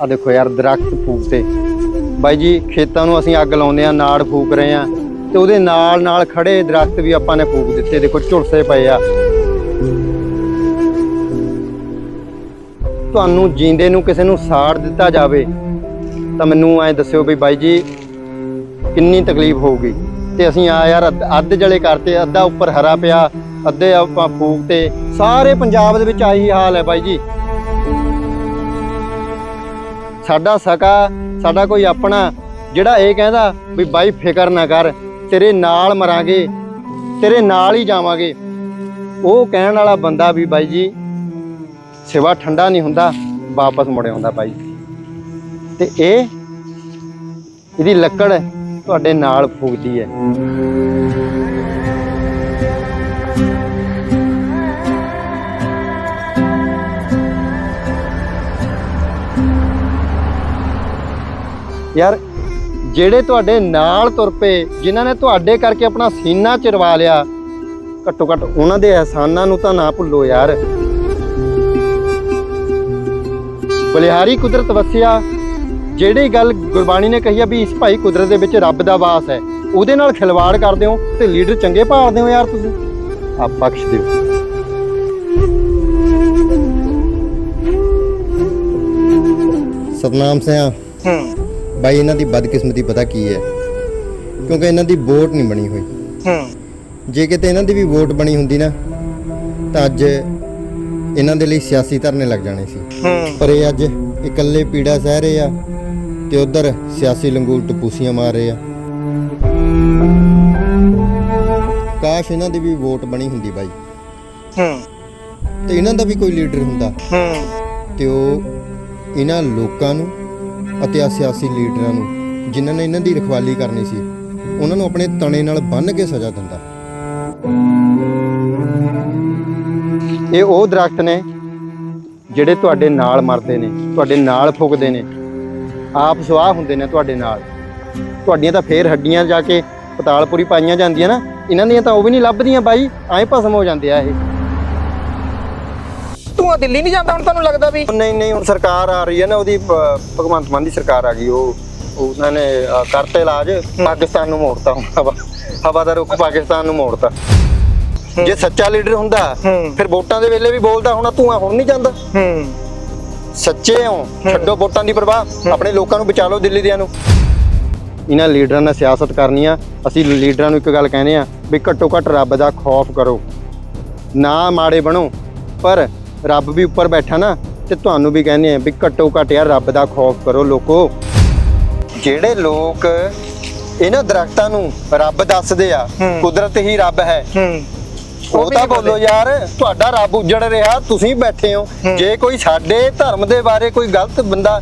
ਆ ਦੇਖੋ ਯਾਰ, ਦਰਖਤ ਫੂਕਤੇ। ਬਾਈ ਜੀ, ਖੇਤਾਂ ਨੂੰ ਅਸੀਂ ਅੱਗ ਲਾਉਂਦੇ ਆ ਨਾੜ ਫੂਕ ਰਹੇ ਆ ਤੇ ਉਹਦੇ ਨਾਲ ਨਾਲ ਖੜੇ ਦਰਖਤ ਵੀ ਆਪਾਂ ਨੇ ਫੂਕ ਦਿੱਤੇ। ਦੇਖੋ, ਝੁਲਸੇ ਪਏ ਆ। ਤੁਹਾਨੂੰ ਜੀਂਦੇ ਨੂੰ ਕਿਸੇ ਨੂੰ ਸਾੜ ਦਿੱਤਾ ਜਾਵੇ, ਤਾਂ ਮੈਨੂੰ ਐ ਦੱਸਿਓ ਵੀ ਬਾਈ ਜੀ, ਕਿੰਨੀ ਤਕਲੀਫ ਹੋਊਗੀ। ਤੇ ਅਸੀਂ ਆ ਯਾਰ, ਅੱਧ- ਅੱਧ ਜਲੇ ਕਰਤੇ, ਅੱਧਾ ਉੱਪਰ ਹਰਾ ਪਿਆ, ਅੱਧੇ ਆਪਾਂ ਫੂਕ ਤੇ ਸਾਰੇ ਪੰਜਾਬ ਦੇ ਵਿੱਚ ਆਹੀ ਹਾਲ ਹੈ ਬਾਈ ਜੀ। ਸਾਡਾ ਸਕਾ, ਸਾਡਾ ਕੋਈ ਆਪਣਾ। ਜਿਹੜਾ ਇਹ ਕਹਿੰਦਾ ਵੀ ਬਾਈ ਫਿਕਰ ਨਾ ਕਰ, ਤੇਰੇ ਨਾਲ ਮਰਾਂਗੇ, ਤੇਰੇ ਨਾਲ ਹੀ ਜਾਵਾਂਗੇ। ਉਹ ਕਹਿਣ ਵਾਲਾ ਬੰਦਾ ਵੀ ਬਾਈ ਜੀ, ਸਿਵਾ ਠੰਡਾ ਨਹੀਂ ਹੁੰਦਾ, ਵਾਪਸ ਮੁੜ ਆਉਂਦਾ ਬਾਈ। ਤੇ ਇਹ, ਇਹਦੀ ਲੱਕੜ ਤੁਹਾਡੇ ਨਾਲ ਫੂਕਦੀ ਹੈ। ਯਾਰ ਜਿਹੜੇ ਤੁਹਾਡੇ ਨਾਲ ਤੁਰ ਪਏ ਜਿਨ੍ਹਾਂ ਨੇ ਤੁਹਾਡੇ ਕਰਕੇ ਆਪਣਾ ਸੀਨਾ ਚਿਰਵਾ ਲਿਆ ਘੱਟੋ ਘੱਟ ਉਹਨਾਂ ਦੇ ਅਹਿਸਾਨਾਂ ਨੂੰ ਤਾਂ ਨਾ ਭੁੱਲੋ ਯਾਰ। ਬਲਿਹਾਰੀ ਕੁਦਰਤ ਵਸਿਆ ਜਿਹੜੀ ਗੱਲ ਗੁਰਬਾਣੀ ਨੇ ਕਹੀ ਆ ਵੀ ਇਸ ਭਾਈ ਕੁਦਰਤ ਦੇ ਵਿੱਚ ਰੱਬ ਦਾ ਵਾਸ ਹੈ ਉਹਦੇ ਨਾਲ ਖਿਲਵਾੜ ਕਰਦੇ ਹੋ ਤੇ ਲੀਡਰ ਚੰਗੇ ਭਾਲਦੇ ਹੋ ਯਾਰ ਤੁਸੀਂ। ਆ ਬਖਸ਼ ਦਿਓ। ਸਤਨਾਮ ਸਿਆ। ਹੂੰ। ਬਾਈ ਇਹਨਾਂ ਦੀ ਬਦਕਿਸਮਤੀ ਪਤਾ ਕੀ ਹੈ? ਕਿਉਂਕਿ ਇਹਨਾਂ ਦੀ ਵੋਟ ਨਹੀਂ ਬਣੀ ਹੋਈ। ਹੂੰ। ਜੇ ਕਿਤੇ ਇਹਨਾਂ ਦੀ ਵੀ ਵੋਟ ਬਣੀ ਹੁੰਦੀ ਨਾ ਤਾਂ ਅੱਜ ਇਹਨਾਂ ਦੇ ਲਈ ਸਿਆਸੀ ਧਰਨੇ ਲੱਗ ਜਾਣੇ ਸੀ। ਹੂੰ। ਪਰ ਇਹ ਅੱਜ ਇਕੱਲੇ ਪੀੜਾ ਸਹਿ ਰਹੇ ਆ ਤੇ ਉਧਰ ਸਿਆਸੀ ਲੰਗੂਰ ਟਪੂਸੀਆਂ ਮਾਰ ਰਹੇ ਆ। ਕਾਸ਼ ਇਹਨਾਂ ਦੀ ਵੀ ਵੋਟ ਬਣੀ ਹੁੰਦੀ ਬਾਈ। ਹੂੰ। ਤੇ ਇਹਨਾਂ ਦਾ ਵੀ ਕੋਈ ਲੀਡਰ ਹੁੰਦਾ। ਹੂੰ। ਤੇ ਉਹ ਇਹਨਾਂ ਲੋਕਾਂ ਨੂੰ ਅਤੇ ਆ ਸਿਆਸੀ ਲੀਡਰਾਂ ਨੂੰ, ਜਿਨ੍ਹਾਂ ਨੇ ਇਹਨਾਂ ਦੀ ਰਖਵਾਲੀ ਕਰਨੀ ਸੀ, ਉਹਨਾਂ ਨੂੰ ਆਪਣੇ ਤਣੇ ਨਾਲ ਬੰਨ੍ਹ ਕੇ ਸਜ਼ਾ ਦਿੰਦਾ। ਇਹ ਉਹ ਦਰਖਤ ਨੇ ਜਿਹੜੇ ਤੁਹਾਡੇ ਨਾਲ ਮਰਦੇ ਨੇ, ਤੁਹਾਡੇ ਨਾਲ ਫੁੱਕਦੇ ਨੇ। ਆਪ ਸੁਆਹ ਹੁੰਦੇ ਨੇ ਤੁਹਾਡੇ ਨਾਲ। ਤੁਹਾਡੀਆਂ ਤਾਂ ਫੇਰ ਹੱਡੀਆਂ ਜਾ ਕੇ ਪਤਾਲਪੁਰੀ ਪਾਈਆਂ ਜਾਂਦੀਆਂ ਨਾ। ਇਹਨਾਂ ਦੀਆਂ ਤਾਂ ਉਹ ਵੀ ਨਹੀਂ ਲੱਭਦੀਆਂ ਬਾਈ, ਐਂ ਭਸਮ ਹੋ ਜਾਂਦੇ ਆ ਇਹ। ਤੂੰ ਆ? ਦਿੱਲੀ ਨਹੀਂ ਜਾਂਦਾ ਹੁਣ ਤੁਹਾਨੂੰ ਲੱਗਦਾ ਵੀ? ਨਹੀਂ ਨਹੀਂ ਹੁਣ ਸਰਕਾਰ ਆ ਰਹੀ ਹੈ ਨਾ ਉਹਦੀ ਭ- ਭਗਵੰਤ ਮਾਨ ਦੀ ਸਰਕਾਰ ਆ ਗਈ ਉਹ ਉਹਨਾਂ ਨੇ ਅ, ਕਰਤੇ ਇਲਾਜ ਪਾਕਿਸਤਾਨ ਨੂੰ ਮੋੜਤਾ ਹੁਣ ਹਵਾ ਹਵਾ ਦਾ ਰੁਖ ਪਾਕਿਸਤਾਨ ਨੂੰ ਮੋੜਤਾ। ਜੇ ਸੱਚਾ ਲੀਡਰ ਹੁੰਦਾ ਹੂੰ। ਫਿਰ ਵੋਟਾਂ ਦੇ ਵੇਲੇ ਵੀ ਬੋਲਦਾ ਹੋਣਾ ਤੂੰ ਆ ਹੁਣ ਨਹੀਂ ਜਾਂਦਾ। ਹੂੰ। ਸੱਚੇ ਹੋ ਛੱਡੋ ਵੋਟਾਂ ਦੀ ਪਰਵਾਹ ਆਪਣੇ ਲੋਕਾਂ ਨੂੰ ਬਚਾ ਲਓ ਦਿੱਲੀ ਦਿਆਂ ਨੂੰ। ਇਹਨਾਂ ਲੀਡਰਾਂ ਨਾਲ ਸਿਆਸਤ ਕਰਨੀ ਆ ਅਸੀਂ ਲੀਡਰਾਂ ਨੂੰ ਇੱਕ ਗੱਲ ਕਹਿੰਦੇ ਆ ਵੀ ਘੱਟੋ ਘੱਟ ਰੱਬ ਦਾ ਖੌਫ ਕਰੋ। ਨਾ ਮਾੜੇ ਬਣੋ ਪਰ ਰੱਬ ਵੀ ਉੱਪਰ ਬੈਠਾ ਨਾ ਤੇ ਤੁਹਾਨੂੰ ਵੀ ਕਹਿੰਦੇ ਆ ਵੀ ਘੱਟੋ ਘੱਟ ਯਾਰ ਰੱਬ ਦਾ ਖੌਫ ਕਰੋ ਲੋਕੋ ਜਿਹੜੇ ਲੋਕ ਇਹਨਾਂ ਦਰਖਤਾਂ ਨੂੰ ਰੱਬ ਦੱਸਦੇ ਆ। ਕੁਦਰਤ ਹੀ ਰੱਬ ਹੈ ਉਹ ਤਾਂ ਬੋਲੋ। ਯਾਰ ਤੁਹਾਡਾ ਰੱਬ ਉਜੜ ਰਿਹਾ ਤੁਸੀਂ ਬੈਠੇ ਹੋ। ਜੇ ਕੋਈ ਸਾਡੇ ਧਰਮ ਦੇ ਬਾਰੇ ਕੋਈ ਗਲਤ ਬੰਦਾ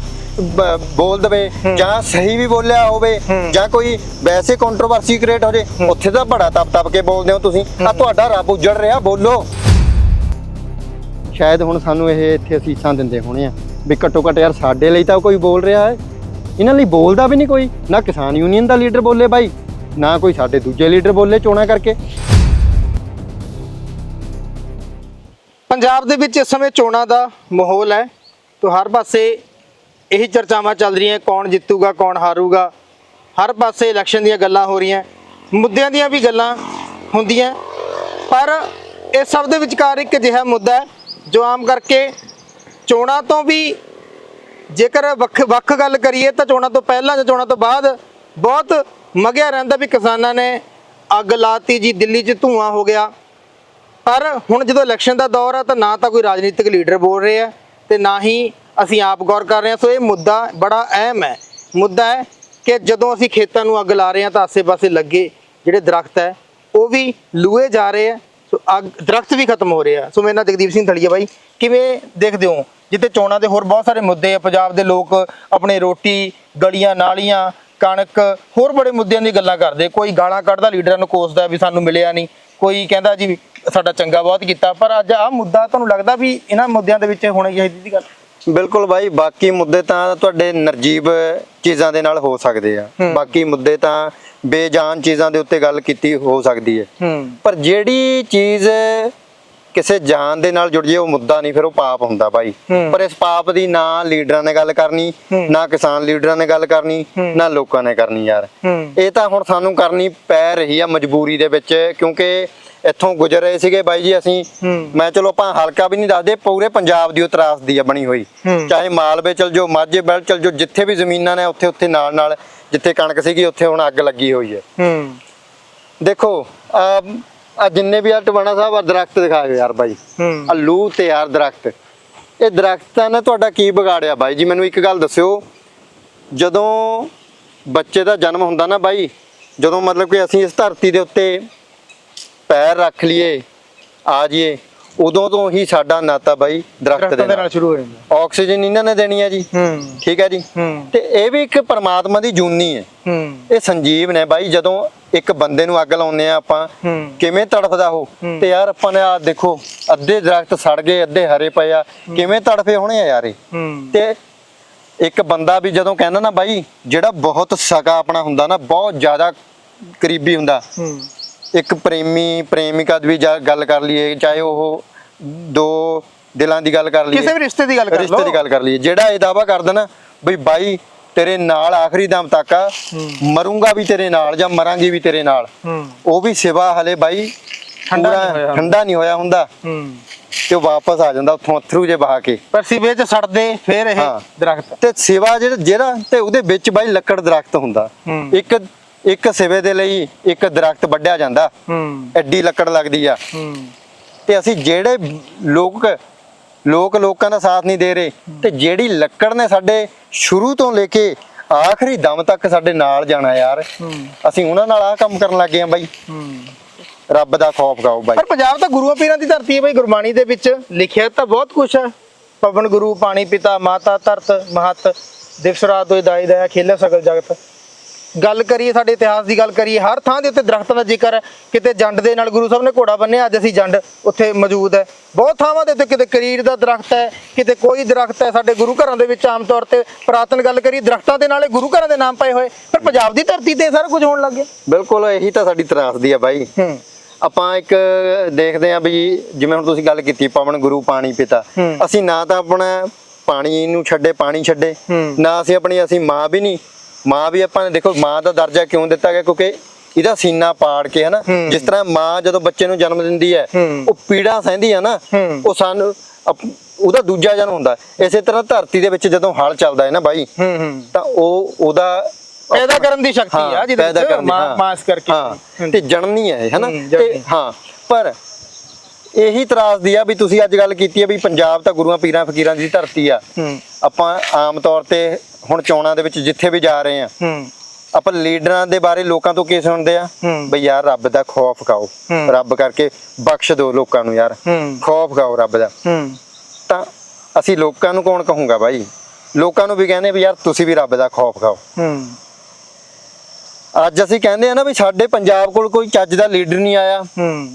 ਬੋਲ ਦਵੇ। ਜਾਂ ਸਹੀ ਵੀ ਬੋਲਿਆ ਹੋਵੇ। ਜਾਂ ਕੋਈ ਵੈਸੇ ਕੰਟਰੋਵਰਸੀ ਕ੍ਰੀਏਟ ਹੋ ਜੇ ਉੱਥੇ ਤਾਂ ਬੜਾ ਤਪ ਤਪ ਕੇ ਬੋਲਦੇ ਹੋ ਤੁਸੀਂ ਆ ਤੁਹਾਡਾ ਰੱਬ ਉਜੜ ਰਿਹਾ ਬੋਲੋ ਸ਼ਾਇਦ ਹੁਣ ਸਾਨੂੰ ਇਹ ਇੱਥੇ ਅਸੀਸਾਂ ਦਿੰਦੇ ਹੋਣੇ ਆ ਵੀ ਘੱਟੋ ਘੱਟ ਯਾਰ ਸਾਡੇ ਲਈ ਤਾਂ ਕੋਈ ਬੋਲ ਰਿਹਾ ਹੈ। ਇਹਨਾਂ ਲਈ ਬੋਲਦਾ ਵੀ ਨਹੀਂ ਕੋਈ, ਨਾ ਕਿਸਾਨ ਯੂਨੀਅਨ ਦਾ ਲੀਡਰ ਬੋਲੇ ਬਾਈ, ਨਾ ਕੋਈ ਸਾਡੇ ਦੂਜੇ ਲੀਡਰ ਬੋਲੇ ਚੋਣਾਂ ਕਰਕੇ। ਪੰਜਾਬ ਦੇ ਵਿੱਚ ਇਸ ਸਮੇਂ ਚੋਣਾਂ ਦਾ ਮਾਹੌਲ ਹੈ। ਤੋਂ ਹਰ ਪਾਸੇ ਇਹੀ ਚਰਚਾਵਾਂ ਚੱਲ ਰਹੀਆਂ, ਕੌਣ ਜਿੱਤੂਗਾ, ਕੌਣ ਹਾਰੂਗਾ। ਹਰ ਪਾਸੇ ਇਲੈਕਸ਼ਨ ਦੀਆਂ ਗੱਲਾਂ ਹੋ ਰਹੀਆਂ, ਮੁੱਦਿਆਂ ਦੀਆਂ ਵੀ ਗੱਲਾਂ ਹੁੰਦੀਆਂ। ਪਰ ਇਹ ਸਭ ਦੇ ਵਿਚਕਾਰ ਇੱਕ ਅਜਿਹਾ ਮੁੱਦਾ ਹੈ ਜੋ ਆਮ ਕਰਕੇ ਚੋਣਾਂ ਤੋਂ ਵੀ ਜੇਕਰ ਵੱਖ ਵੱਖ ਗੱਲ ਕਰੀਏ ਤਾਂ ਚੋਣਾਂ ਤੋਂ ਪਹਿਲਾਂ ਜਾਂ ਚੋਣਾਂ ਤੋਂ ਬਾਅਦ ਬਹੁਤ ਮਗਿਆ ਰਹਿੰਦਾ ਵੀ ਕਿਸਾਨਾਂ ਨੇ ਅੱਗ ਲਾਤੀ ਜੀ, ਦਿੱਲੀ 'ਚ ਧੂਆਂ ਹੋ ਗਿਆ। ਪਰ ਹੁਣ ਜਦੋਂ ਇਲੈਕਸ਼ਨ ਦਾ ਦੌਰ ਆ ਤਾਂ ਨਾ ਤਾਂ ਕੋਈ ਰਾਜਨੀਤਿਕ ਲੀਡਰ ਬੋਲ ਰਹੇ ਆ ਤੇ ਨਾ ਹੀ ਅਸੀਂ ਆਪ ਗੌਰ ਕਰ ਰਹੇ ਹਾਂ ਸੋ ਇਹ ਮੁੱਦਾ ਬੜਾ ਅਹਿਮ ਹੈ। ਮੁੱਦਾ ਹੈ ਕਿ ਜਦੋਂ ਅਸੀਂ ਖੇਤਾਂ ਨੂੰ ਅੱਗ ਲਾ ਰਹੇ ਹਾਂ ਤਾਂ ਆਸੇ-ਪਾਸੇ ਲੱਗੇ ਜਿਹੜੇ ਦਰਖਤ ਹੈ, ਉਹ ਵੀ ਲੂਏ ਜਾ ਰਹੇ ਆ। ਅੱਗ, ਦਰਖਤ ਵੀ ਖਤਮ ਹੋ ਰਹੇ ਆ। ਸੋ ਮੇਰੇ ਨਾਲ ਜਗਦੀਪ ਸਿੰਘ ਥਲੀਆ ਬਾਈ, ਕਿਵੇਂ ਦੇਖਦੇ ਹੋ? ਜਿੱਥੇ ਚੋਣਾਂ ਦੇ ਹੋਰ ਬਹੁਤ ਸਾਰੇ ਮੁੱਦੇ ਆ, ਪੰਜਾਬ ਦੇ ਲੋਕ ਆਪਣੇ ਰੋਟੀ, ਗਲੀਆਂ, ਨਾਲੀਆਂ, ਕਣਕ, ਹੋਰ ਬੜੇ ਮੁੱਦਿਆਂ ਦੀ ਗੱਲਾਂ ਕਰਦੇ। ਕੋਈ ਗਾਲਾਂ ਕੱਢਦਾ, ਲੀਡਰਾਂ ਨੂੰ ਕੋਸਦਾ ਵੀ ਸਾਨੂੰ ਮਿਲਿਆ ਨਹੀਂ। ਕੋਈ ਕਹਿੰਦਾ ਜੀ, ਸਾਡਾ ਚੰਗਾ ਬਹੁਤ ਕੀਤਾ। ਪਰ ਅੱਜ ਆਹ ਮੁੱਦਾ ਤੁਹਾਨੂੰ ਲੱਗਦਾ ਵੀ ਇਹਨਾਂ ਮੁੱਦਿਆਂ ਦੇ ਵਿੱਚ ਹੋਣੀ ਚਾਹੀਦੀ ਦੀ ਗੱਲ? ਬਿਲਕੁਲ ਬਾਈ ਬਾਕੀ ਮੁੱਦੇ ਤਾਂ ਤੁਹਾਡੇ ਨਰਜੀਬ ਚੀਜ਼ਾਂ ਦੇ ਨਾਲ ਹੋ ਸਕਦੇ ਆ। ਬਾਕੀ ਮੁੱਦੇ ਤਾਂ ਬੇਜਾਨ ਚੀਜ਼ਾਂ ਦੇ ਉੱਤੇ ਗੱਲ ਕੀਤੀ ਹੋ ਸਕਦੀ ਹੈ ਪਰ ਜਿਹੜੀ ਚੀਜ਼ ਕਿਸੇ ਜਾਨ ਦੇ ਨਾਲ ਜੁੜ ਜੇ ਉਹ ਮੁੱਦਾ ਨਹੀਂ ਫਿਰ ਉਹ ਪਾਪ ਹੁੰਦਾ ਬਾਈ। ਪਰ ਇਸ ਪਾਪ ਦੀ ਨਾ ਲੀਡਰਾਂ ਨੇ ਗੱਲ ਕਰਨੀ। ਨਾ ਕਿਸਾਨ ਲੀਡਰਾਂ ਨੇ ਗੱਲ ਕਰਨੀ। ਨਾ ਲੋਕਾਂ ਨੇ ਕਰਨੀ ਯਾਰ ਇਹ ਤਾਂ ਹੁਣ ਸਾਨੂੰ ਕਰਨੀ ਪੈ ਰਹੀ ਆ ਮਜਬੂਰੀ ਦੇ ਵਿੱਚ ਕਿਉਂਕਿ ਇੱਥੋਂ ਗੁਜ਼ਰ ਰਹੇ ਸੀਗੇ ਬਾਈ ਜੀ ਅਸੀਂ। ਮੈਂ ਚਲੋ ਆਪਾਂ ਹਲਕਾ ਵੀ ਨਹੀਂ ਦੱਸਦੇ ਪੂਰੇ ਪੰਜਾਬ ਦੀ ਉਤਰਾਸ ਦੀ ਆ ਬਣੀ ਹੋਈ। ਚਾਹੇ ਮਾਲਵੇ ਚਲ ਜਾਓ ਮਾਝੇ ਬੈਲ ਚਲ ਜਾਓ ਜਿੱਥੇ ਵੀ ਜ਼ਮੀਨਾਂ ਨੇ ਉੱਥੇ ਉੱਥੇ ਨਾਲ ਨਾਲ ਜਿੱਥੇ ਕਣਕ ਸੀਗੀ ਉੱਥੇ ਹੁਣ ਅੱਗ ਲੱਗੀ ਹੋਈ ਹੈ। ਦੇਖੋ ਆ ਜਿੰਨੇ ਵੀ ਆ ਟਵਾਣਾ ਸਾਹਿਬ ਆ ਦਰਖਤ ਦਿਖਾਏ ਯਾਰ ਬਾਈ। ਹੂੰ। ਆ ਲੂ ਤੇ ਯਾਰ ਦਰਖਤ। ਇਹ ਦਰਖਤਾਂ ਨੇ ਤੁਹਾਡਾ ਕੀ ਵਿਗਾੜਿਆ ਬਾਈ ਜੀ? ਮੈਨੂੰ ਇੱਕ ਗੱਲ ਦੱਸਿਓ। ਜਦੋਂ ਬੱਚੇ ਦਾ ਜਨਮ ਹੁੰਦਾ ਨਾ ਬਾਈ ਜਦੋਂ ਮਤਲਬ ਕਿ ਅਸੀਂ ਇਸ ਧਰਤੀ ਦੇ ਉੱਤੇ ਪੈਰ ਰੱਖ ਲਈਏ ਆ ਜਾਈਏ। ਉਦੋਂ ਤੋਂ ਹੀ ਸਾਡਾ ਨਾਤਾ ਬਾਈ ਦਰਖਤ ਦੇ ਨਾਲ ਸ਼ੁਰੂ ਹੋ ਜਾਂਦਾ। ਆਕਸੀਜਨ ਇਹਨਾਂ ਨੇ ਦੇਣੀ ਹੈ ਜੀ। ਹੂੰ। ਠੀਕ ਹੈ ਜੀ। ਹੂੰ। ਤੇ ਇਹ ਵੀ ਇੱਕ ਪਰਮਾਤਮਾ ਦੀ ਜੂਨੀ ਹੈ। ਹੂੰ। ਇਹ ਸੰਜੀਵ ਨੇ ਬਾਈ ਜਦੋਂ ਇੱਕ ਬੰਦੇ ਨੂੰ ਅੱਗ ਲਾਉਂਦੇ ਆ ਆਪਾਂ ਕਿਵੇਂ ਤੜਫਦਾ ਉਹ। ਤੇ ਯਾਰ ਆਪਾਂ ਨੇ ਆ ਦੇਖੋ ਅੱਧੇ ਦਰਖਤ ਸੜ ਗਏ ਅੱਧੇ ਹਰੇ ਪਏ ਆ। ਕਿਵੇਂ ਤੜਫੇ ਹੋਣੇ ਆ ਯਾਰ ਤੇ ਇੱਕ ਬੰਦਾ ਵੀ ਜਦੋਂ ਕਹਿੰਦਾ ਨਾ ਬਾਈ ਜਿਹੜਾ ਬਹੁਤ ਸਕਾ ਆਪਣਾ ਹੁੰਦਾ ਨਾ ਬਹੁਤ ਜ਼ਿਆਦਾ ਕਰੀਬੀ ਹੁੰਦਾ। ਇੱਕ ਪ੍ਰੇਮੀ ਪ੍ਰੇਮਿਕਾ ਦੀ ਵੀ ਜਾ- ਗੱਲ ਕਰ ਲਈਏ ਚਾਹੇ ਉਹ ਦੋ ਦਿਲਾਂ ਦੀ ਗੱਲ ਕਰ ਲਈਏ। ਕਿਸੇ ਵੀ ਰਿਸ਼ਤੇ ਦੀ ਗੱਲ ਕਰ ਲਓ ਰਿਸ਼ਤੇ ਦੀ ਗੱਲ ਕਰ ਲਈਏ। ਜਿਹੜਾ ਇਹ ਦਾਵਾ ਕਰਦਾ ਨਾ ਬਈ ਬਾਈ ਤੇਰੇ ਨਾਲ ਆਖਰੀ ਦਮ ਤੱਕ ਆ ਮਰੂੰਗਾ ਵੀ ਤੇਰੇ ਨਾਲ ਜਾਂ ਮਰਾਂਗੀ ਵੀ ਤੇਰੇ ਨਾਲ। ਹੂੰ। ਉਹ ਵੀ ਸਿਵਾ ਹਲੇ ਬਾਈ ਠੰਡਾ ਪੂਰਾ ਨਹੀਂ ਹੋਇਆ। ਹੁੰਦਾ। ਠੰਡਾ ਨਹੀਂ ਹੋਇਆ ਹੁੰਦਾ। ਹੂੰ। ਤੇ ਉਹ ਵਾਪਸ ਆ ਜਾਂਦਾ ਉੱਥੋਂ ਅਥਰੂ ਜੇ ਬਹਾ ਕੇ। ਪਰ ਸਿਵੇ ਚ ਸੜਦੇ ਫਿਰ ਇਹ ਹਾਂ। ਦਰਖਤ। ਤੇ ਸਿਵਾ ਜਿਹੜਾ ਜਿਹੜਾ ਤੇ ਉਹਦੇ ਵਿੱਚ ਬਾਈ ਲੱਕੜ ਦਰਖਤ ਹੁੰਦਾ। ਹੂੰ। ਇੱਕ ਇੱਕ ਸਿਵੇ ਦੇ ਲਈ ਇੱਕ ਦਰਖਤ ਵੱਢਿਆ ਜਾਂਦਾ। ਹੂੰ। ਐਡੀ ਲੱਕੜ ਲੱਗਦੀ ਆ। ਹੂੰ। ਤੇ ਅਸੀਂ ਜਿਹੜੇ ਲੋਕ ਲੋਕ ਲੋਕਾਂ ਦਾ ਸਾਥ ਨਹੀਂ ਦੇ ਰਹੇ ਤੇ ਜਿਹੜੀ ਲੱਕੜ ਨੇ ਸਾਡੇ ਸ਼ੁਰੂ ਤੋਂ ਲੈ ਕੇ ਆਖਰੀ ਦਮ ਤੱਕ ਸਾਡੇ ਨਾਲ ਜਾਣਾ ਯਾਰ। ਅਸੀਂ ਉਹਨਾਂ ਨਾਲ ਆਹ ਕੰਮ ਕਰਨ ਲੱਗੇ ਆ ਬਾਈ। ਰੱਬ ਦਾ ਖੌਫ ਗਾਓ ਬਾਈ। ਪਰ ਪੰਜਾਬ ਤਾਂ ਗੁਰੂਆਂ ਪੀਰਾਂ ਦੀ ਧਰਤੀ ਹੈ ਬਈ ਗੁਰਬਾਣੀ ਦੇ ਵਿੱਚ ਲਿਖਿਆ ਤਾਂ ਬਹੁਤ ਕੁਝ ਹੈ। ਪਵਨ ਗੁਰੂ ਪਾਣੀ ਪਿਤਾ ਮਾਤਾ ਧਰਤ ਮਹਤ ਦਿਵਸ ਰਾਤ ਹੋਏ ਦਾਈ ਦਇਆ ਖੇਲੇ ਸਗਲ ਜਗਤ। ਗੱਲ ਕਰੀਏ ਸਾਡੇ ਇਤਿਹਾਸ ਦੀ ਗੱਲ ਕਰੀਏ ਹਰ ਥਾਂ ਦੇ ਉੱਤੇ ਦਰਖਤਾਂ ਦਾ ਜ਼ਿਕਰ ਹੈ। ਕਿਤੇ ਜੰਡ ਦੇ ਨਾਲ ਗੁਰੂ ਸਾਹਿਬ ਨੇ ਘੋੜਾ ਬੰਨਿਆ ਅੱਜ ਅਸੀਂ ਜੰਡ ਉੱਥੇ ਮੌਜੂਦ ਹੈ। ਬਹੁਤ ਥਾਵਾਂ ਦੇ ਉੱਤੇ ਕਿਤੇ ਕਰੀਰ ਦਾ ਦਰਖਤ ਹੈ ਕਿਤੇ ਕੋਈ ਦਰਖਤ ਹੈ ਸਾਡੇ ਗੁਰੂ ਘਰਾਂ ਦੇ ਵਿੱਚ ਆਮ ਤੌਰ ਤੇ ਪੁਰਾਤਨ ਗੱਲ ਕਰੀਏ ਦਰਖਤਾਂ ਦੇ ਨਾਲੇ ਗੁਰੂ ਘਰਾਂ ਦੇ ਨਾਮ ਪਏ ਹੋਏ। ਪਰ ਪੰਜਾਬ ਦੀ ਧਰਤੀ ਤੇ ਸਾਰਾ ਕੁਝ ਹੋਣ ਲੱਗ ਗਿਆ। ਬਿਲਕੁਲ ਇਹੀ ਤਾਂ ਸਾਡੀ ਤਰਾਸਦੀ ਆ ਬਾਈ। ਆਪਾਂ ਇੱਕ ਦੇਖਦੇ ਆ ਵੀ ਜਿਵੇਂ ਹੁਣ ਤੁਸੀਂ ਗੱਲ ਕੀਤੀ ਪਵਨ ਗੁਰੂ ਪਾਣੀ ਪਿਤਾ। ਅਸੀਂ ਨਾ ਤਾਂ ਆਪਣਾ ਪਾਣੀ ਨੂੰ ਛੱਡੇ ਪਾਣੀ ਛੱਡੇ। ਨਾ ਅਸੀਂ ਆਪਣੀ ਅਸੀਂ ਮਾਂ ਵੀ ਨਹੀਂ। ਮਾਂ ਵੀ ਆਪਾਂ ਨੇ ਦੇਖੋ ਮਾਂ ਦਾ ਦਰਜਾ ਕਿਉਂ ਦਿੱਤਾ ਗਿਆ ਕਿਉਂਕਿ ਇਹਦਾ ਸੀਨਾ ਪਾੜ ਕੇ ਹਨਾ ਹੂੰ। ਜਿਸ ਤਰ੍ਹਾਂ ਮਾਂ ਜਦੋਂ ਬੱਚੇ ਨੂੰ ਜਨਮ ਦਿੰਦੀ ਹੈ ਹੂੰ। ਉਹ ਪੀੜਾ ਸਹਿੰਦੀ ਆ ਨਾ ਹੂੰ। ਉਹ ਸਾਨੂੰ ਉਹਦਾ ਦੂਜਾ ਜਨਮ ਹੁੰਦਾ ਇਸੇ ਤਰ੍ਹਾਂ ਧਰਤੀ ਦੇ ਵਿੱਚ ਜਦੋਂ ਹਲ ਚੱਲਦਾ ਹੈ ਨਾ ਬਾਈ ਹੂੰ ਹੂੰ ਤਾਂ ਉਹ ਉਹਦਾ ਪੈਦਾ ਕਰਨ ਦੀ ਸ਼ਕਤੀ ਆ ਜਿਹਦੇ ਵਿੱਚ ਹਾਂ। ਮਾਸ ਕਰਕੇ ਹਾਂ ਤੇ ਜਨਮਨੀ ਹੈ ਹਨਾ ਹੂੰ, ਤੇ। ਹਾਂ ਪਰ ਇਹੀ ਤਰਾਸ ਦੀ ਆ ਵੀ ਤੁਸੀਂ ਅੱਜ ਗੱਲ ਕੀਤੀ ਹੈ ਵੀ ਪੰਜਾਬ ਤਾਂ ਗੁਰੂਆਂ ਪੀਰਾਂ ਫਕੀਰਾਂ ਦੀ ਧਰਤੀ ਆ ਹੂੰ ਆਪਾਂ ਆਮ ਤੌਰ ਤੇ ਹੁਣ ਚੋਣਾਂ ਦੇ ਵਿੱਚ ਜਿੱਥੇ ਵੀ ਜਾ ਰਹੇ ਆ ਹੂੰ। ਆਪਾਂ ਲੀਡਰਾਂ ਦੇ ਬਾਰੇ ਲੋਕਾਂ ਤੋਂ ਕੀ ਸੁਣਦੇ ਆ। ਬਈ ਯਾਰ ਰੱਬ ਦਾ ਖੌਫ ਖਾਓ। ਰੱਬ ਕਰਕੇ ਬਖਸ਼ ਦਿਓ ਲੋਕਾਂ ਨੂੰ ਯਾਰ। ਖੌਫ ਖਾਓ ਰੱਬ ਦਾ। ਹੂੰ। ਤਾਂ ਅਸੀਂ ਲੋਕਾਂ ਨੂੰ ਕੌਣ ਕਹੂੰਗਾ ਬਾਈ? ਲੋਕਾਂ ਨੂੰ ਵੀ ਕਹਿੰਦੇ ਵੀ ਯਾਰ ਤੁਸੀਂ ਵੀ ਰੱਬ ਦਾ ਖੌਫ ਖਾਓ। ਹੂੰ। ਅੱਜ ਅਸੀਂ ਕਹਿੰਦੇ ਆ ਨਾ ਵੀ ਸਾਡੇ ਪੰਜਾਬ ਕੋਲ ਕੋਈ ਚੱਜ ਦਾ ਲੀਡਰ ਨਹੀਂ ਆਇਆ। ਹੂੰ।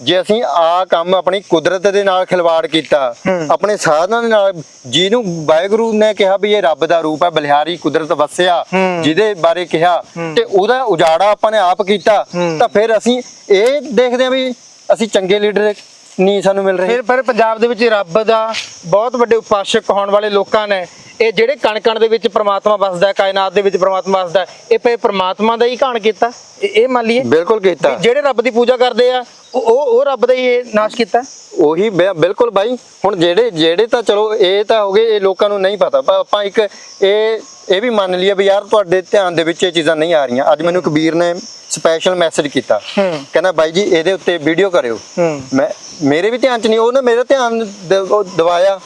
ਜੇ ਅਸੀਂ ਆ ਕੰਮ ਆਪਣੀ ਕੁਦਰਤ ਦੇ ਨਾਲ ਖਿਲਵਾੜ ਕੀਤਾ। ਆਪਣੇ ਸਾਧਨਾਂ ਦੇ ਨਾਲ ਜਿਹਨੂੰ ਵਾਹਿਗੁਰੂ ਨੇ ਕਿਹਾ ਵੀ ਇਹ ਰੱਬ ਦਾ ਰੂਪ ਹੈ ਬਲਿਹਾਰੀ ਕੁਦਰਤ ਵਸਿਆ। ਜਿਹਦੇ ਬਾਰੇ ਕਿਹਾ। ਤੇ ਉਹਦਾ ਉਜਾੜਾ ਆਪਾਂ ਨੇ ਆਪ ਕੀਤਾ। ਤਾਂ ਫਿਰ ਅਸੀਂ ਇਹ ਦੇਖਦੇ ਹਾਂ ਵੀ ਅਸੀਂ ਚੰਗੇ ਲੀਡਰ ਨਹੀਂ ਸਾਨੂੰ ਮਿਲ ਰਹੇ ਫਿਰ ਫਿਰ ਪੰਜਾਬ ਦੇ ਵਿੱਚ ਰੱਬ ਦਾ ਬਹੁਤ ਵੱਡੇ ਉਪਾਸ਼ਕ ਹੋਣ ਵਾਲੇ ਲੋਕਾਂ ਨੇ ਇਹ ਜਿਹੜੇ ਕਣ ਕਣ ਦੇ ਵਿੱਚ ਪ੍ਰਮਾਤਮਾ ਵਸਦਾ ਹੈ ਕਾਇਨਾਤ ਦੇ ਵਿੱਚ ਪ੍ਰਮਾਤਮਾ ਵਸਦਾ ਹੈ ਇਹ ਪਏ ਪ੍ਰਮਾਤਮਾ ਦਾ ਹੀ ਕਣ ਕੀਤਾ? ਇਹ ਮੰਨ ਲਈਏ? ਬਿਲਕੁਲ ਕੀਤਾ। ਜਿਹੜੇ ਰੱਬ ਦੀ ਪੂਜਾ ਕਰਦੇ ਆ ਉਹ ਉਹ ਉਹ ਰੱਬ ਦਾ ਹੀ ਇਹ ਨਾਸ਼ ਕੀਤਾ? ਉਹੀ ਬਿਲਕੁਲ ਬਾਈ। ਹੁਣ ਜਿਹੜੇ ਜਿਹੜੇ ਤਾਂ ਚਲੋ ਇਹ ਤਾਂ ਹੋ ਗਏ ਇਹ ਲੋਕਾਂ ਨੂੰ ਨਹੀਂ ਪਤਾ। ਪਰ ਆਪਾਂ ਇੱਕ ਇਹ ਇਹ ਵੀ ਮੰਨ ਲਈਏ ਵੀ ਯਾਰ ਤੁਹਾਡੇ ਧਿਆਨ ਦੇ ਵਿੱਚ ਇਹ ਚੀਜ਼ਾਂ ਨਹੀਂ ਆ ਰਹੀਆਂ। ਅੱਜ ਮੈਨੂੰ ਕਬੀਰ ਨੇ ਸਪੈਸ਼ਲ ਮੈਸੇਜ ਕੀਤਾ। ਕਹਿੰਦਾ ਬਾਈ ਜੀ ਇਹਦੇ ਉੱਤੇ ਵੀਡੀਓ ਕਰਿਓ। ਮੈਂ ਮੇਰੇ ਵੀ ਧਿਆਨ ਚ ਨਹੀਂ ਉਹਨੇ ਮੇਰਾ ਧਿਆਨ ਉਹ ਦਵਾਇਆ।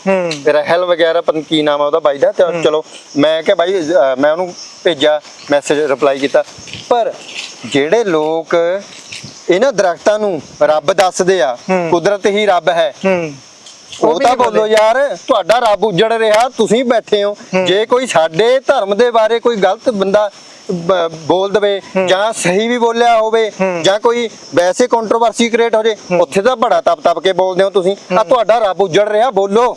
ਰਹਿਲ ਵਗੈਰਾ ਪਤਾ ਨੀ ਕੀ ਨਾਮ ਆ ਉਹਦਾ ਬਾਈ ਦਾ ਤੇ ਚਲੋ ਮੈਂ ਕਿਹਾ ਅਹ ਮੈਂ ਉਹਨੂੰ ਭੇਜਿਆ ਮੈਸੇਜ ਰਿਪਲਾਈ ਕੀਤਾ। ਪਰ ਜਿਹੜੇ ਲੋਕ ਇਹਨਾਂ ਦਰਖਤਾਂ ਨੂੰ ਰੱਬ ਦੱਸਦੇ ਆ। ਕੁਦਰਤ ਹੀ ਰੱਬ ਹੈ। ਉਹ ਤਾਂ ਬੋਲੋ। ਯਾਰ ਤੁਹਾਡਾ ਰੱਬ ਉਜੜ ਰਿਹਾ ਤੁਸੀਂ ਬੈਠੇ ਹੋ। ਜੇ ਕੋਈ ਸਾਡੇ ਧਰਮ ਦੇ ਬਾਰੇ ਕੋਈ ਗਲਤ ਬੰਦਾ ਬੋਲ ਦਵੇ ਜਾਂ ਸਹੀ ਵੀ ਬੋਲਿਆ ਹੋਵੇ ਜਾਂ ਕੋਈ ਵੈਸੇ ਕੰਟਰੋਵਰਸੀ ਕ੍ਰੀਏਟ ਹੋ ਜੇ ਉੱਥੇ ਤਾਂ ਬੜਾ ਤਪ ਤਪ ਕੇ ਬੋਲਦੇ ਹੋ ਤੁਸੀਂ। ਆ ਤੁਹਾਡਾ ਰੱਬ ਉਜੜ ਰਿਹਾ ਬੋਲੋ।